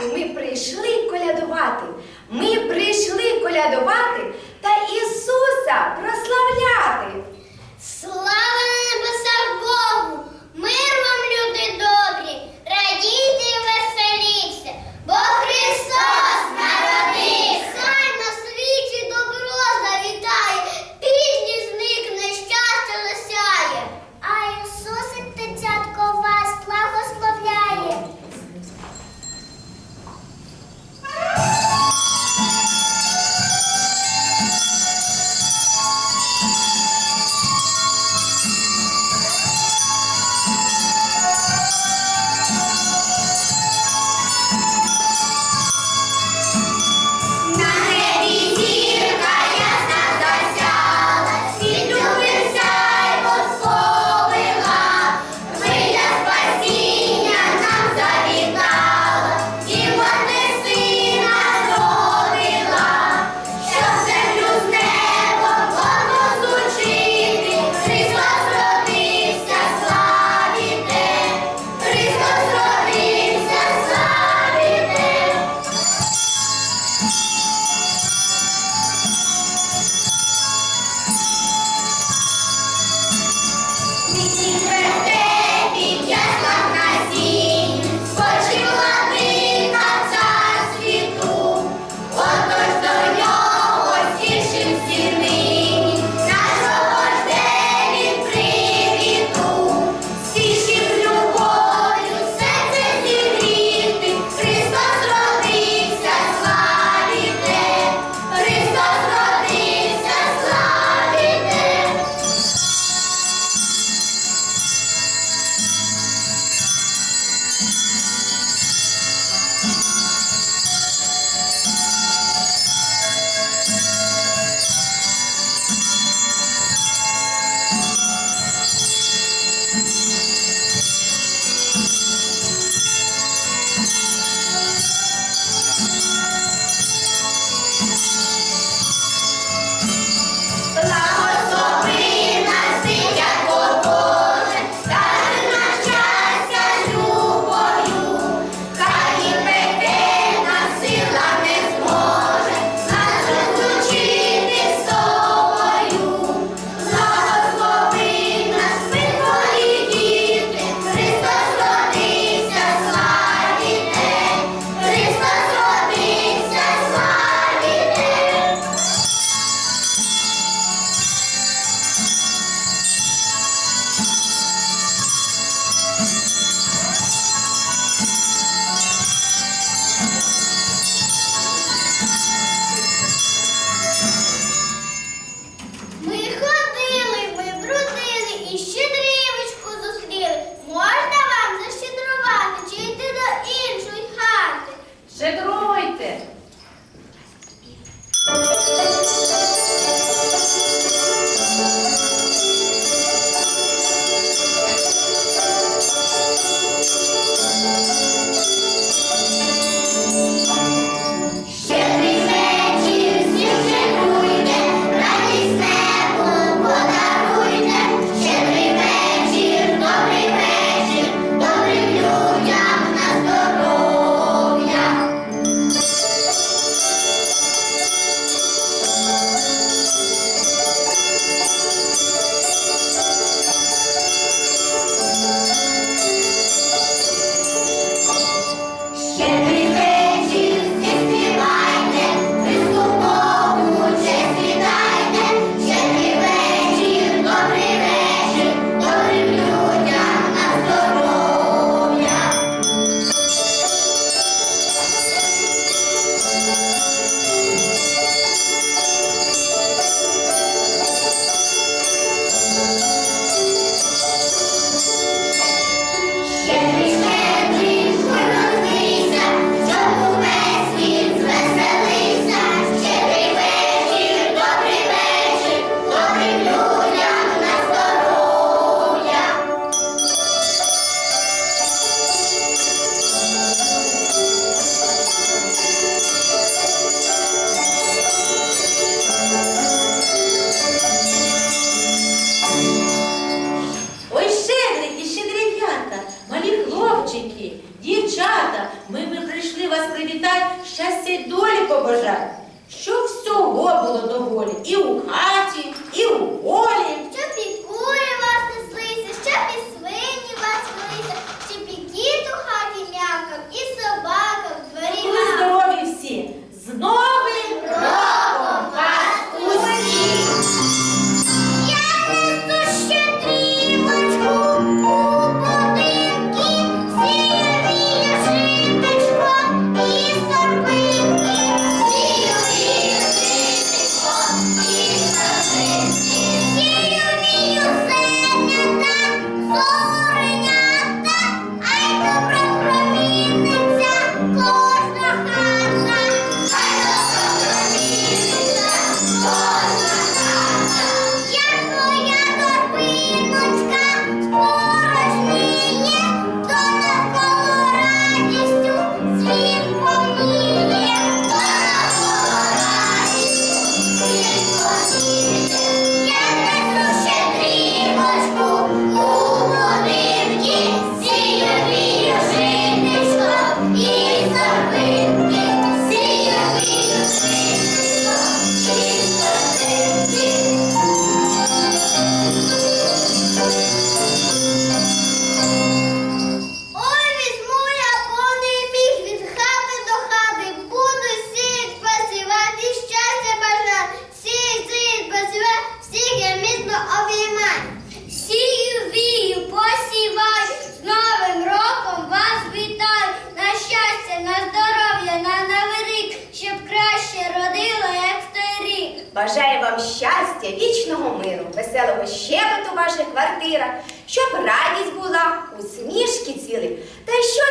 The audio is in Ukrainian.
до. Ми прийшли колядувати. Ми прийшли колядувати та Ісуса і Україну. Бажає вам щастя, вічного миру, веселого щебету в ваших квартирах, щоб радість була, усмішки ціли. Та що